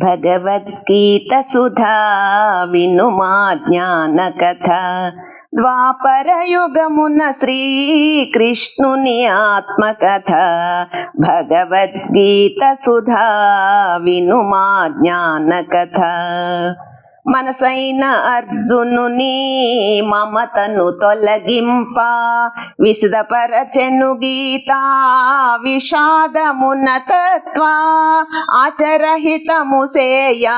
భగవద్గీత సుధా వినుమా జ్ఞాన కథ ద్వాపరయుగమున శ్రీకృష్ణుని ఆత్మకథ భగవద్గీత సుధా వినుమా జ్ఞాన కథ మనసైన అర్జునుని మమతను తొలగింప. విశదపరచెను గీత విషాదమున తత్వ ఆచరహితము సేయా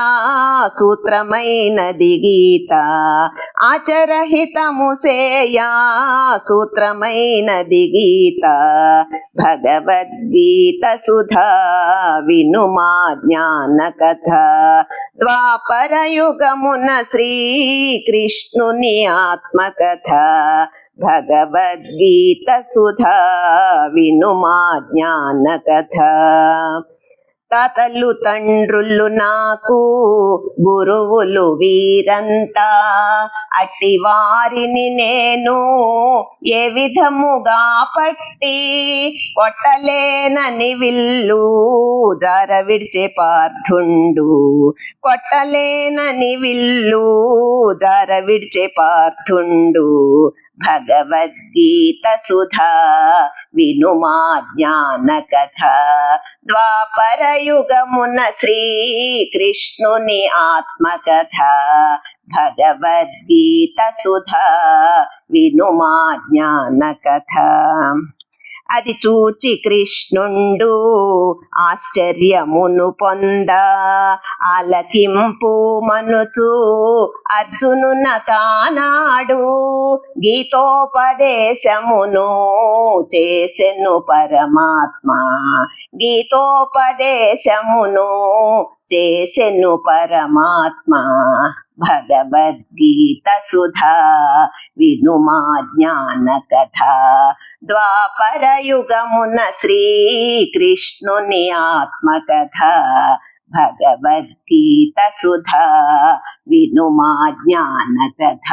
సూత్రమైనది గీత. ఆచరహితము సేయా సూత్రమైనది గీత. భగవద్గీత సుధా వినుమా జ్ఞాన కథ ద్వాపరయుగమున శ్రీకృష్ణుని ఆత్మకథ భగవద్గీత సుధా వినుమా జ్ఞాన కథ తాతలు తండ్రులు నాకు గురువులు వీరంతా. అట్టి వారిని నేను ఏ విధముగా పట్టి కొట్టలేనని విల్లు జార విడిచే పార్థుండు. కొట్టలేనని విల్లు జార విడిచే పార్థుండు. భగవద్గీత సుధా వినుమా జ్ఞాన కథ ద్వాపరయుగమున శ్రీకృష్ణుని ఆత్మకథ భగవద్గీత సుధా వినుమా జ్ఞాన కథ అది చూచి కృష్ణుండు ఆశ్చర్యమును పొంద ఆలకింపు మనుచు అర్జునున కానాడు. గీతోపదేశమును చేసెను పరమాత్మ గీతోపదేశమును చేసెను పరమాత్మ భగవద్గీత సుధా వినుమా జ్ఞాన కథ ద్వాపరయుగమున శ్రీకృష్ణుని ఆత్మకథ భగవద్గీత సుధా వినుమా జ్ఞాన కథ